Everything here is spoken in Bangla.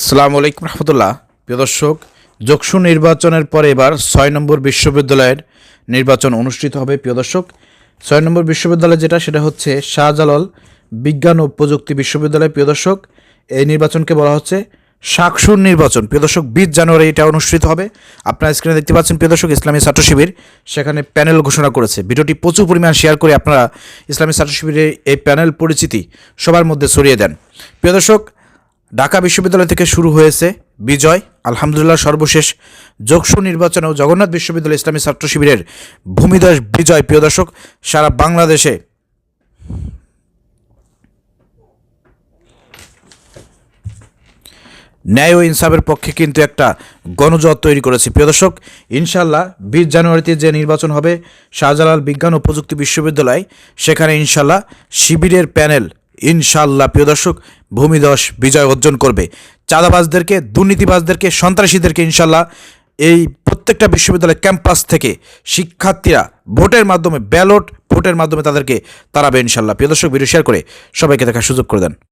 আসসালামু আলাইকুম রহমতুল্লাহ। প্রিয় দর্শক যক্ষু নির্বাচনের পরে এবার ছয় নম্বর বিশ্ববিদ্যালয়ের নির্বাচন অনুষ্ঠিত হবে। প্রিয় দর্শক, ছয় নম্বর বিশ্ববিদ্যালয় যেটা, সেটা হচ্ছে শাহজালাল বিজ্ঞান ও প্রযুক্তি বিশ্ববিদ্যালয়। প্রিয় দর্শক, এই নির্বাচনকে বলা হচ্ছে শাকসুর নির্বাচন। প্রিয় দর্শক, বিশ জানুয়ারি এটা অনুষ্ঠিত হবে। আপনারা স্ক্রিনে দেখতে পাচ্ছেন, প্রিয় দর্শক, ইসলামী ছাত্র শিবির সেখানে প্যানেল ঘোষণা করেছে। ভিডিওটি প্রচুর পরিমাণ শেয়ার করে আপনারা ইসলামী ছাত্র শিবিরের এই প্যানেল পরিচিতি সবার মধ্যে ছড়িয়ে দেন। প্রিয় দর্শক ঢাকা বিশ্ববিদ্যালয় থেকে শুরু হয়েছে বিজয়, আলহামদুলিল্লাহ সর্বশেষ। যোগসু নির্বাচনে ও জগন্নাথ বিশ্ববিদ্যালয় ইসলামী ছাত্র শিবিরের ভূমিদশ বিজয়, প্রিয় দর্শক, সারা বাংলাদেশে। ন্যায় ও ইনসাফের পক্ষে কিন্তু একটা গণজোয়ার তৈরি করেছে। প্রিয় দর্শক ইনশাল্লাহ বিশ জানুয়ারিতে যে নির্বাচন হবে, শাহজালাল বিজ্ঞান ও প্রযুক্তি বিশ্ববিদ্যালয়, সেখানে ইনশাল্লাহ শিবিরের প্যানেল ইনশাল্লাহ প্রিয় দর্শক ভূমিদশ বিজয় অর্জন করবে। চাঁদাবাজদেরকে, দুর্নীতিবাজদেরকে, সন্ত্রাসীদেরকে ইনশাল্লাহ এই প্রত্যেকটা বিশ্ববিদ্যালয় ক্যাম্পাস থেকে শিক্ষার্থীরা ভোটের মাধ্যমে, ব্যালট ভোটের মাধ্যমে তাদেরকে তারাবে ইনশাল্লাহ প্রিয় দর্শক ভিডিও শেয়ার করে সবাইকে দেখার সুযোগ করে দেন।